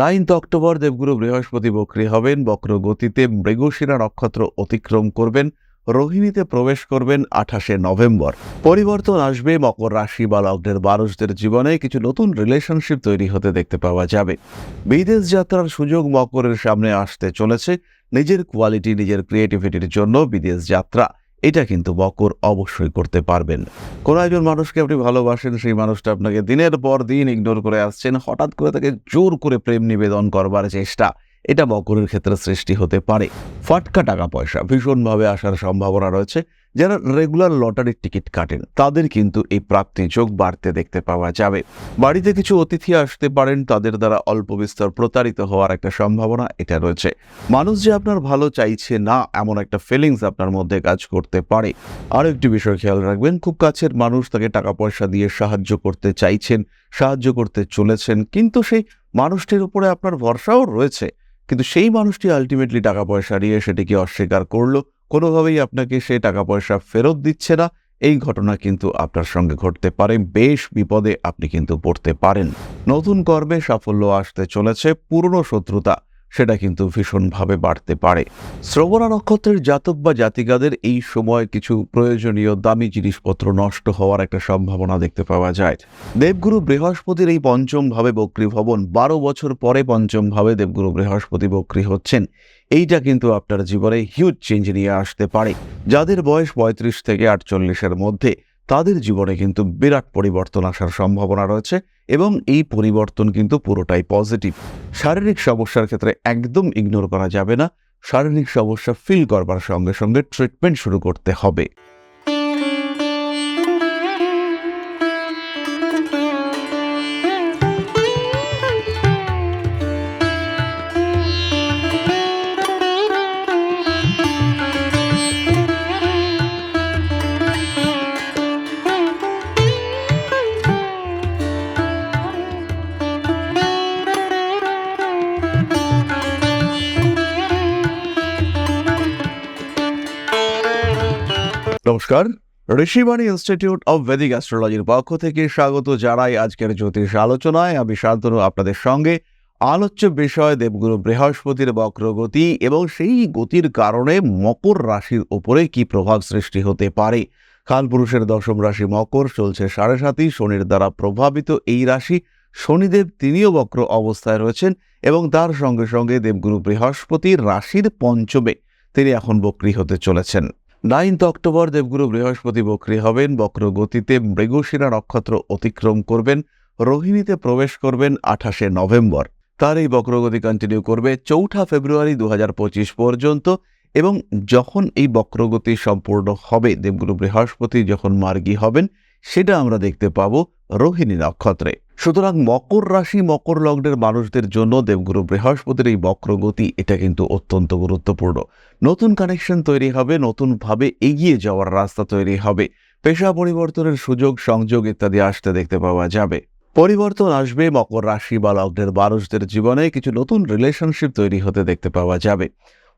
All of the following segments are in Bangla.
নাইন্থ অক্টোবর দেবগুরু বৃহস্পতি বক্রী হবেন বক্র গতিতে মৃগশিরা নক্ষত্র অতিক্রম করবেন, রোহিণীতে প্রবেশ করবেন আঠাশে নভেম্বর। পরিবর্তন আসবে, মকর রাশি বা লগ্নের মানুষদের জীবনে কিছু নতুন রিলেশনশিপ তৈরি হতে দেখতে পাওয়া যাবে। বিদেশ যাত্রার সুযোগ মকরের সামনে আসতে চলেছে, নিজের কোয়ালিটি নিজের ক্রিয়েটিভিটির জন্য বিদেশ যাত্রা। এটা কিন্তু বকর অবশ্যই করতে পারবেন। কোনো একজন মানুষকে আপনি ভালোবাসেন, সেই মানুষটা আপনাকে দিনের পর দিন ইগনোর করে আসছেন, হঠাৎ করে তাকে জোর করে প্রেম নিবেদন করবার চেষ্টা, এটা বকরের ক্ষেত্রে সৃষ্টি হতে পারে। ফাটকা টাকা পয়সা, ভীষণভাবে আসার সম্ভাবনা রয়েছে। যারা রেগুলার লটারির টিকিট কাটেন। তাদের কিন্তু এই প্রাপ্তি যোগ বাড়তে দেখতে পাওয়া যাবে। বাড়িতে কিছু অতিথি আসতে পারেন, তাদের দ্বারা অল্প বিস্তর প্রতারিত হওয়ার একটা সম্ভাবনা এটা রয়েছে। মানুষ যে আপনার ভালো চাইছে না, এমন একটা ফিলিংস আপনার মধ্যে কাজ করতে পারে। আরও একটি বিষয় খেয়াল রাখবেন, খুব কাছের মানুষ তাকে টাকা পয়সা দিয়ে সাহায্য করতে চাইছেন, সাহায্য করতে চলেছেন, কিন্তু সেই মানুষটির উপরে আপনার ভরসাও রয়েছে। কিন্তু সেই মানুষটি আলটিমেটলি টাকা পয়সা নিয়ে সেটিকে অস্বীকার করল। কোনোভাবেই আপনাকে সে টাকা পয়সা ফেরত দিচ্ছে না। এই ঘটনা কিন্তু আপনার সঙ্গে ঘটতে পারে। বেশ বিপদে আপনি কিন্তু পড়তে পারেন। নতুন কর্মে সাফল্য আসতে চলেছে। পুরনো শত্রুতা, সেটা কিন্তু ভীষণভাবে বাড়তে পারে। শ্রবণা নক্ষত্রের জাতক বা জাতিকাদের এই সময় কিছু প্রয়োজনীয় দামি জিনিসপত্র নষ্ট হওয়ার একটা সম্ভাবনা দেখতে পাওয়া যায়। দেবগুরু বৃহস্পতির এই পঞ্চম ভাবে বক্রী ভবন বারো বছর পরে পঞ্চম ভাবে দেবগুরু বৃহস্পতি বক্রী হচ্ছেন। এইটা কিন্তু আপনার জীবনে হিউজ চেঞ্জ নিয়ে আসতে পারে। যাদের বয়স পঁয়ত্রিশ থেকে আটচল্লিশের মধ্যে, তাদের জীবনে কিন্তু বিরাট পরিবর্তন আসার সম্ভাবনা রয়েছে এবং এই পরিবর্তন কিন্তু পুরোটাই পজিটিভ শারীরিক সমস্যার ক্ষেত্রে একদম ইগনোর করা যাবে না। শারীরিক সমস্যা ফিল করবার সঙ্গে সঙ্গে ট্রিটমেন্ট শুরু করতে হবে। নমস্কার। ঋষিবাণী ইনস্টিটিউট অব ভেদিক অ্যাস্ট্রোলজির পক্ষ থেকে স্বাগত জানাই আজকের জ্যোতিষ আলোচনায়। আমি শান্তনু, আপনাদের সঙ্গে। আলোচ্য বিষয়, দেবগুরু বৃহস্পতির বক্রগতি এবং সেই গতির কারণে মকর রাশির ওপরে কি প্রভাব সৃষ্টি হতে পারে? কালপুরুষের দশম রাশি মকর, চলছে সাড়ে সাতই, শনির দ্বারা প্রভাবিত এই রাশি। শনিদেব তিনিও বক্র অবস্থায় রয়েছেন এবং তার সঙ্গে সঙ্গে দেবগুরু বৃহস্পতির রাশির পঞ্চমে তিনি এখন বক্রী হতে চলেছেন। নাইন্থ অক্টোবর দেবগুরু বৃহস্পতি বক্রী হবেন বক্র গতিতে মৃগশিরা নক্ষত্র অতিক্রম করবেন, রোহিণীতে প্রবেশ করবেন আঠাশে নভেম্বর। তার এই বক্রগতি কন্টিনিউ করবে চৌঠা ফেব্রুয়ারি দু হাজার পঁচিশ পর্যন্ত এবং যখন এই বক্রগতি সম্পূর্ণ হবে, দেবগুরু বৃহস্পতি যখন মার্গী হবেন সেটা আমরা দেখতে পাব রোহিণী নক্ষত্রে। সুতরাং মকর রাশি, মকর লগ্নের মানুষদের জন্য দেবগুরু বৃহস্পতির এই বক্রগতি এটা কিন্তু অত্যন্ত গুরুত্বপূর্ণ। নতুন কানেকশন তৈরি হবে, নতুনভাবে এগিয়ে যাওয়ার রাস্তা তৈরি হবে। পেশা পরিবর্তনের সুযোগ, সংযোগ ইত্যাদি আসতে দেখতে পাওয়া যাবে। পরিবর্তন আসবে, মকর রাশি বা লগ্নের মানুষদের জীবনে কিছু নতুন রিলেশনশিপ তৈরি হতে দেখতে পাওয়া যাবে।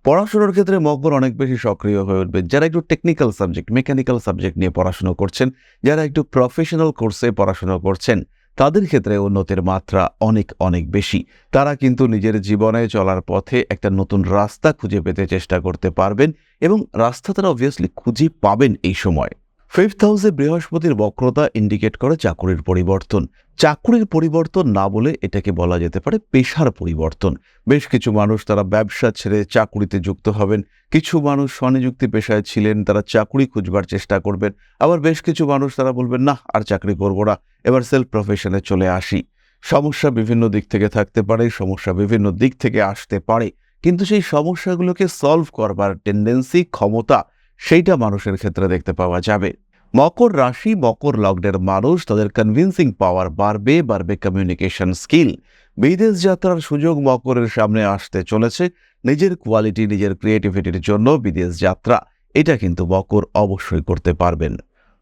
পড়াশোনার ক্ষেত্রে মকর অনেক বেশি সক্রিয় হয়ে উঠবে। যারা একটু টেকনিক্যাল সাবজেক্ট মেকানিক্যাল সাবজেক্ট নিয়ে পড়াশুনো করছেন, যারা একটু প্রফেশনাল কোর্সে পড়াশুনো করছেন, তাদের ক্ষেত্রে উন্নতির মাত্রা অনেক অনেক বেশি। তারা কিন্তু নিজের জীবনে চলার পথে একটা নতুন রাস্তা খুঁজে পেতে চেষ্টা করতে পারবেন এবং রাস্তা তারা অবভিয়াসলি খুঁজে পাবেন এই সময়। ফিফথ হাউসে বৃহস্পতির বক্রতা ইন্ডিকেট করে চাকুরির পরিবর্তন। চাকুরির পরিবর্তন না বলে এটাকে বলা যেতে পারে পেশার পরিবর্তন। বেশ কিছু মানুষ তারা ব্যবসা ছেড়ে চাকুরিতে যুক্ত হবেন। কিছু মানুষ স্বনিযুক্তি পেশায় ছিলেন, তারা চাকুরি খুঁজবার চেষ্টা করবেন। আবার বেশ কিছু মানুষ তারা বলবেন না আর চাকরি করব না। এবার সেলফ প্রফেশনে চলে আসি। সমস্যা বিভিন্ন দিক থেকে থাকতে পারে, সমস্যা বিভিন্ন দিক থেকে আসতে পারে। কিন্তু সেই সমস্যাগুলোকে সলভ করবার টেন্ডেন্সি ক্ষমতা, সেইটা মানুষের ক্ষেত্রে দেখতে পাওয়া যাবে। মকর রাশি, মকর লগ্নের মানুষ, তাদের কনভিন্সিং পাওয়ার বাড়বে বাড়বে কমিউনিকেশন স্কিল বিদেশ যাত্রার সুযোগ মকরের সামনে আসতে চলেছে। নিজের কোয়ালিটি নিজের ক্রিয়েটিভিটির জন্য বিদেশ যাত্রা, এটা কিন্তু মকর অবশ্যই করতে পারবেন।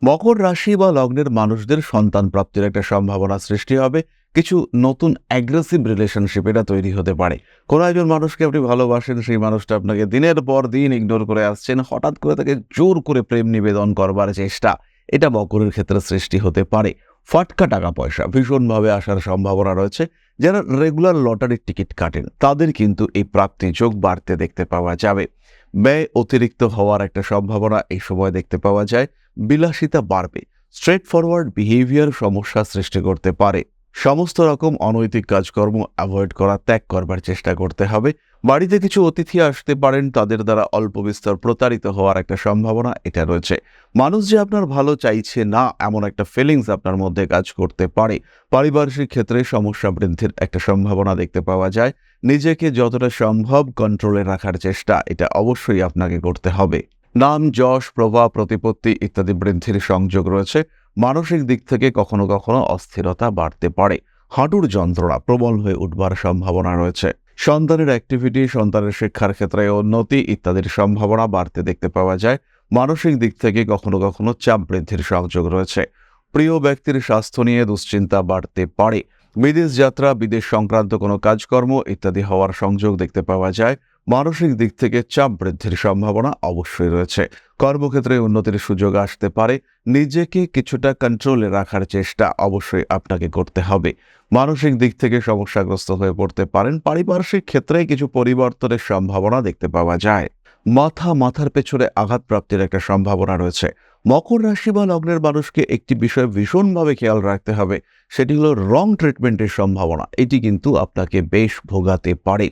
মকর রাশি বা লগ্নের মানুষদের সন্তান প্রাপ্তির একটা সম্ভাবনা সৃষ্টি হবে। কিছু নতুন অ্যাগ্রেসিভ রিলেশনশিপ এটা তৈরি হতে পারে। কোনো একজন মানুষকে আপনি ভালোবাসেন, সেই মানুষটা আপনাকে দিনের পর দিন ইগনোর করে আসছেন, হঠাৎ করে তাকে জোর করে প্রেম নিবেদন করবার চেষ্টা। এটা মকরের ক্ষেত্রে সৃষ্টি হতে পারে। ফাটকা টাকা পয়সা ভীষণভাবে আসার সম্ভাবনা রয়েছে। যারা রেগুলার লটারির টিকিট কাটেন, তাদের কিন্তু এই প্রাপ্তি যোগ বাড়তে দেখতে পাওয়া যাবে। ব্যয় অতিরিক্ত হওয়ার একটা সম্ভাবনা এই সময় দেখতে পাওয়া যায়। বিলাসিতা বাড়বে। স্ট্রেট ফরওয়ার্ড বিহেভিয়ার সমস্যা সৃষ্টি করতে পারে। সমস্ত রকম অনৈতিক কাজকর্ম অ্যাভয়েড করা, ত্যাগ করবার চেষ্টা করতে হবে। বাড়িতে কিছু অতিথি আসতে পারেন, তাদের দ্বারা অল্প বিস্তর প্রতারিত হওয়ার একটা সম্ভাবনা এটা রয়েছে। মানুষ যে আপনার ভালো চাইছে না, এমন একটা ফিলিংস আপনার মধ্যে কাজ করতে পারে। পারিপার্শ্বিক ক্ষেত্রে সমস্যা বৃদ্ধির একটা সম্ভাবনা দেখতে পাওয়া যায়। নিজেকে যতটা সম্ভব কন্ট্রোলে রাখার চেষ্টা, এটা অবশ্যই আপনাকে করতে হবে। নাম, যশ, প্রভাব, প্রতিপত্তি ইত্যাদি বৃদ্ধির সংযোগ রয়েছে। মানসিক দিক থেকে কখনো কখনো অস্থিরতা বাড়তে পারে। হাঁটুর যন্ত্রণা প্রবল হয়ে উঠবার সম্ভাবনা রয়েছে। সন্তানের অ্যাক্টিভিটি সন্তানের শিক্ষার ক্ষেত্রে উন্নতি ইত্যাদির সম্ভাবনা বাড়তে দেখতে পাওয়া যায়। মানসিক দিক থেকে কখনো কখনো চাপ বৃদ্ধির সংযোগ রয়েছে। প্রিয় ব্যক্তির স্বাস্থ্য নিয়ে দুশ্চিন্তা বাড়তে পারে। বিদেশ যাত্রা, বিদেশ সংক্রান্ত কোনো কাজকর্ম ইত্যাদি হওয়ার সংযোগ দেখতে পাওয়া যায়। মানসিক দিক থেকে চাপ বৃদ্ধির সম্ভাবনা অবশ্যই রয়েছে। কর্মক্ষেত্রে উন্নতির সুযোগ আসতে পারে। নিজেকে কিছুটা কন্ট্রোলে রাখার চেষ্টা অবশ্যই আপনাকে করতে হবে। মানসিক দিক থেকে সমস্যাগ্রস্ত হয়ে পড়তে পারেন। পারিপার্শ্বিক ক্ষেত্রে কিছু পরিবর্তনের সম্ভাবনা দেখতে পাওয়া যায়। মাথা মাথার পেছনে আঘাত প্রাপ্তির একটা সম্ভাবনা রয়েছে। মকর রাশি বা লগ্নের মানুষকে একটি বিষয় ভীষণভাবে খেয়াল রাখতে হবে। সেটি হলো রং ট্রিটমেন্টের সম্ভাবনা। এটি কিন্তু আপনাকে বেশ ভোগাতে পারে।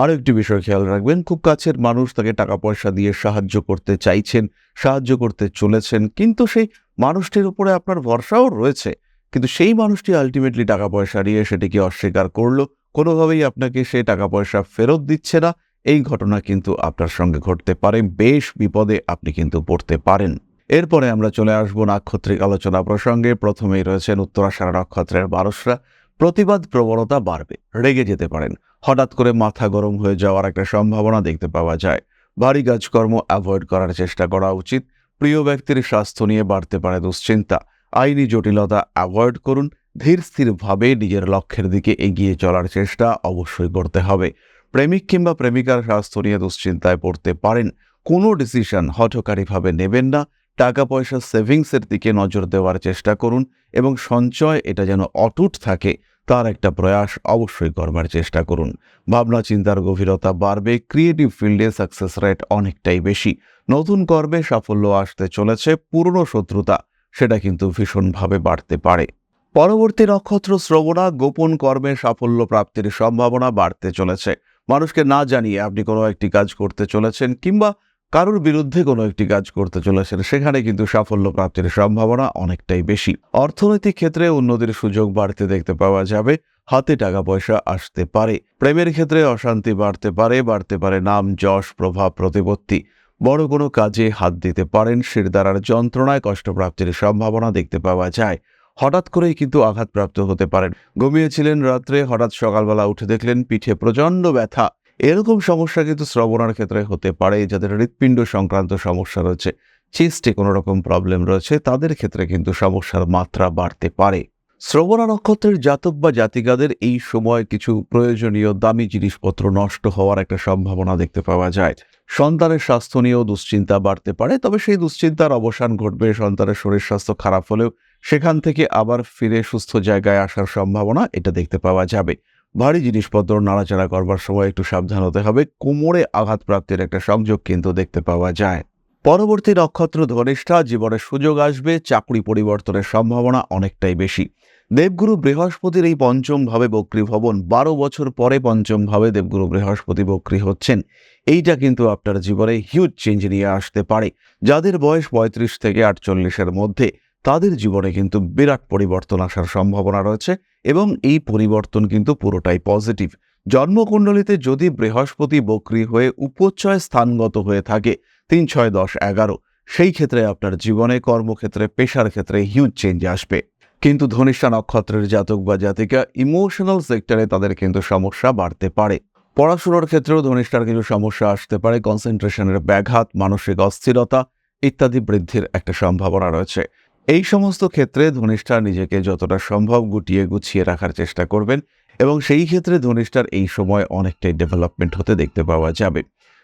আরও একটি বিষয় খেয়াল রাখবেন, খুব কাছের মানুষ তাকে টাকা পয়সা দিয়ে সাহায্য করতে চাইছেন, সাহায্য করতে চলেছেন, কিন্তু সেই মানুষটির উপরে আপনার ভরসাও রয়েছে। কিন্তু সেই মানুষটি আলটিমেটলি টাকা পয়সা নিয়ে সেটিকে অস্বীকার করল, কোনোভাবেই আপনাকে সে টাকা পয়সা ফেরত দিচ্ছে না। এই ঘটনা কিন্তু আপনার সঙ্গে ঘটতে পারে, বেশ বিপদে আপনি কিন্তু পড়তে পারেন। এরপরে আমরা চলে আসব নাক্ষত্রিক আলোচনা প্রসঙ্গে। প্রথমেই রয়েছেন উত্তরাষাঢ়া নক্ষত্রের মানুষরা প্রতিবাদ প্রবণতা বাড়বে, রেগে যেতে পারেন। হঠাৎ করে মাথা গরম হয়ে যাওয়ার একটা সম্ভাবনা দেখতে পাওয়া যায়। ভারী কাজকর্ম অ্যাভয়েড করার চেষ্টা করা উচিত। প্রিয় ব্যক্তির স্বাস্থ্য নিয়ে বাড়তে পারে দুশ্চিন্তা। আইনি জটিলতা অ্যাভয়েড করুন। ধীর স্থিরভাবে নিজের লক্ষ্যের দিকে এগিয়ে চলার চেষ্টা অবশ্যই করতে হবে। প্রেমিক কিংবা প্রেমিকার স্বাস্থ্য নিয়ে দুশ্চিন্তায় পড়তে পারেন। কোনো ডিসিশন হঠকারীভাবে নেবেন না। টাকা পয়সা সেভিংসের দিকে নজর দেওয়ার চেষ্টা করুন এবং সঞ্চয় এটা যেন অটুট থাকে। তার একটা প্রয়াস অবশ্যই করবার চেষ্টা করুন। ভাবনা, চিন্তার গভীরতা বাড়বে ক্রিয়েটিভ ফিল্ডে সাকসেস রেট অনেকটাই বেশি। নতুন কর্মে সাফল্য আসতে চলেছে, পুরনো শত্রুতা, সেটা কিন্তু ভীষণভাবে বাড়তে পারে। পরবর্তী নক্ষত্র শ্রবণা, গোপন কর্মে সাফল্য প্রাপ্তির সম্ভাবনা বাড়তে চলেছে। মানুষকে না জানিয়ে আপনি কোনো একটি কাজ করতে চলেছেন কিংবা কারোর বিরুদ্ধে কোনো একটি কাজ করতে চলেছেন, সেখানে কিন্তু সাফল্য প্রাপ্তির সম্ভাবনা অনেকটাই বেশি। অর্থনৈতিক ক্ষেত্রে উন্নতির সুযোগ বাড়তে দেখতে পাওয়া যাবে, হাতে টাকা পয়সা আসতে পারে। প্রেমের ক্ষেত্রে অশান্তি বাড়তে পারে বাড়তে পারে নাম, যশ, প্রভাব, প্রতিপত্তি। বড় কোনো কাজে হাত দিতে পারেন শিরদারার যন্ত্রণায় কষ্টপ্রাপ্তির সম্ভাবনা দেখতে পাওয়া যায়। হঠাৎ করেই কিন্তু আঘাতপ্রাপ্ত হতে পারেন। ঘুমিয়েছিলেন রাত্রে, হঠাৎ সকালবেলা উঠে দেখলেন পিঠে প্রচণ্ড ব্যথা। এরকম সমস্যা কিন্তু শ্রবণার ক্ষেত্রে হতে পারে। যাদের হৃৎপিণ্ড সংক্রান্ত সমস্যা রয়েছে, চেস্টে কোনো রকম প্রবলেম রয়েছে, তাদের ক্ষেত্রে কিন্তু সমস্যার মাত্রা বাড়তে পারে। শ্রবণা নক্ষত্রের জাতক বা জাতিকাদের এই সময় কিছু প্রয়োজনীয় দামি জিনিসপত্র নষ্ট হওয়ার একটা সম্ভাবনা দেখতে পাওয়া যায়। সন্তানের স্বাস্থ্য নিয়েও দুশ্চিন্তা বাড়তে পারে, তবে সেই দুশ্চিন্তার অবসান ঘটবে, সন্তানের শরীর স্বাস্থ্য খারাপ হলেও সেখান থেকে আবার ফিরে সুস্থ জায়গায় আসার সম্ভাবনা এটা দেখতে পাওয়া যাবে। ভারী জিনিসপত্র নাড়াচাড়া করবার সময় একটু সাবধান হতে হবে। কোমরে আঘাত প্রাপ্তির একটা সংযোগ কিন্তু দেখতে পাওয়া যায়। পরবর্তী নক্ষত্র ধনিষ্ঠা, জীবনের সুযোগ আসবে, চাকরি পরিবর্তনের সম্ভাবনা অনেকটাই বেশি। দেবগুরু বৃহস্পতির এই পঞ্চম ভাবে বক্রী ভবন বারো বছর পরে পঞ্চম ভাবে দেবগুরু বৃহস্পতি বক্রী হচ্ছেন। এইটা কিন্তু আপনার জীবনে হিউজ চেঞ্জ নিয়ে আসতে পারে। যাদের বয়স পঁয়ত্রিশ থেকে আটচল্লিশের মধ্যে তাদের জীবনে কিন্তু বিরাট পরিবর্তন আসার সম্ভাবনা রয়েছে এবং এই পরিবর্তন কিন্তু পুরোটাই পজিটিভ। জন্মকুণ্ডলিতে যদি বৃহস্পতি বক্রী হয়ে উপচয় স্থানগত হয়ে থাকে তিন, ছয়, দশ, এগারো, সেই ক্ষেত্রে আপনার জীবনে কর্মক্ষেত্রে, পেশার ক্ষেত্রে হিউজ চেঞ্জ আসবে। কিন্তু ধনিষ্ঠা নক্ষত্রের জাতক বা জাতিকা ইমোশনাল সেক্টরে তাদের কিন্তু সমস্যা বাড়তে পারে। পড়াশুনোর ক্ষেত্রেও ধনিষ্ঠার কিছু সমস্যা আসতে পারে কনসেন্ট্রেশনের ব্যাঘাত, মানসিক অস্থিরতা ইত্যাদি বৃদ্ধির একটা সম্ভাবনা রয়েছে। এই সমস্ত ক্ষেত্রে ধনিষ্ঠা নিজেকে যতটা সম্ভব গুটিয়ে গুছিয়ে রাখার চেষ্টা করবেন এবং সেই ক্ষেত্রে ধনিষ্ঠার এই সময় অনেকটাই ডেভেলপমেন্ট হতে দেখতে পাওয়া যাবে।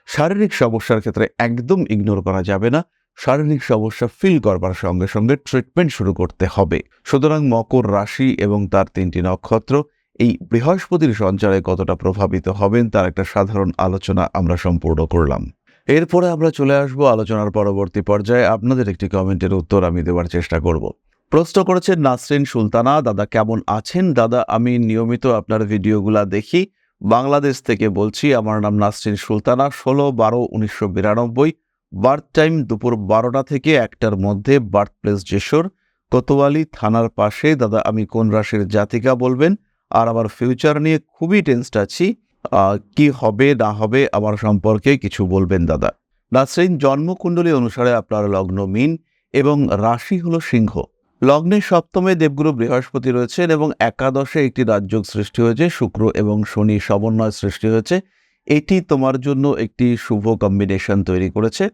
শারীরিক সমস্যার ক্ষেত্রে একদম ইগনোর করা যাবে না। শারীরিক সমস্যা ফিল করবার সঙ্গে সঙ্গে ট্রিটমেন্ট শুরু করতে হবে। সুতরাং মকর রাশি এবং তার তিনটি নক্ষত্র এই বৃহস্পতির সঞ্চারে কতটা প্রভাবিত হবেন তার একটা সাধারণ আলোচনা আমরা সম্পূর্ণ করলাম। এরপরে আমরা চলে আসব আলোচনার পরবর্তী পর্যায়ে। আপনাদের একটি কমেন্টের উত্তর আমি দেওয়ার চেষ্টা করব। প্রশ্ন করেছেন নাসরিন সুলতানা, দাদা কেমন আছেন? দাদা, আমি নিয়মিত আপনার ভিডিওগুলা দেখি। বাংলাদেশ থেকে বলছি, আমার নাম নাসরিন সুলতানা, ষোলো বারো উনিশশো বিরানব্বই, বার্থ টাইম দুপুর বারোটা থেকে একটার মধ্যে বার্থ প্লেস যেশোর, কোতোয়ালি থানার পাশে। দাদা, আমি কোন রাশির জাতিকা বলবেন? আর আমার ফিউচার নিয়ে খুবই টেন্সড আছি। কি হবে, না হবে, আমার সম্পর্কে কিছু বলবেন, দাদা। নাসরিন, জন্মকুণ্ডলী অনুসারে আপনার লগ্ন মিন এবং রাশি হলো সিংহ। লগ্নের সপ্তমে দেবগুরু বৃহস্পতি রয়েছেন এবং একাদশে একটি রাজযোগ সৃষ্টি হয়েছে, শুক্র এবং শনি সমন্বয় সৃষ্টি হয়েছে। এটি তোমার জন্য একটি শুভ কম্বিনেশন তৈরি করেছে।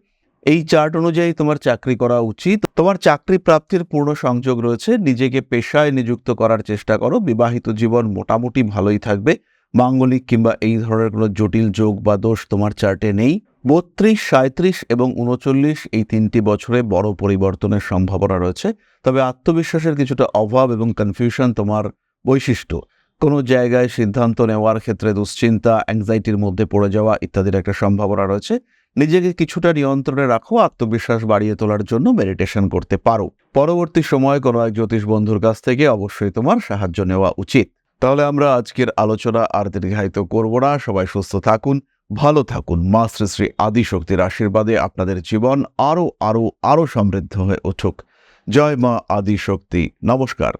এই চার্ট অনুযায়ী তোমার চাকরি করা উচিত। তোমার চাকরি প্রাপ্তির পূর্ণ সংযোগ রয়েছে। নিজেকে পেশায় নিযুক্ত করার চেষ্টা করো। বিবাহিত জীবন মোটামুটি ভালোই থাকবে। মাঙ্গলিক কিংবা এই ধরনের কোনো জটিল যোগ বা দোষ তোমার চার্টে নেই। বত্রিশ সাঁত্রিশ এবং উনচল্লিশ এই তিনটি বছরে বড় পরিবর্তনের সম্ভাবনা রয়েছে। তবে আত্মবিশ্বাসের কিছুটা অভাব এবং কনফিউশন তোমার বৈশিষ্ট্য। কোনো জায়গায় সিদ্ধান্ত নেওয়ার ক্ষেত্রে দুশ্চিন্তা অ্যাংজাইটির মধ্যে পড়ে যাওয়া ইত্যাদির একটা সম্ভাবনা রয়েছে। নিজেকে কিছুটা নিয়ন্ত্রণে রাখো, আত্মবিশ্বাস বাড়িয়ে তোলার জন্য মেডিটেশন করতে পারো। পরবর্তী সময়ে কোনো এক জ্যোতিষ বন্ধুর কাছ থেকে অবশ্যই তোমার সাহায্য নেওয়া উচিত। তাহলে আমরা আজকের আলোচনা আর দীর্ঘায়িত করব না। সবাই সুস্থ থাকুন, ভালো থাকুন। মা শ্রী শ্রী আদিশক্তির আশীর্বাদে আপনাদের জীবন আরও আরও আরও সমৃদ্ধ হয়ে উঠুক। জয় মা আদিশক্তি। নমস্কার।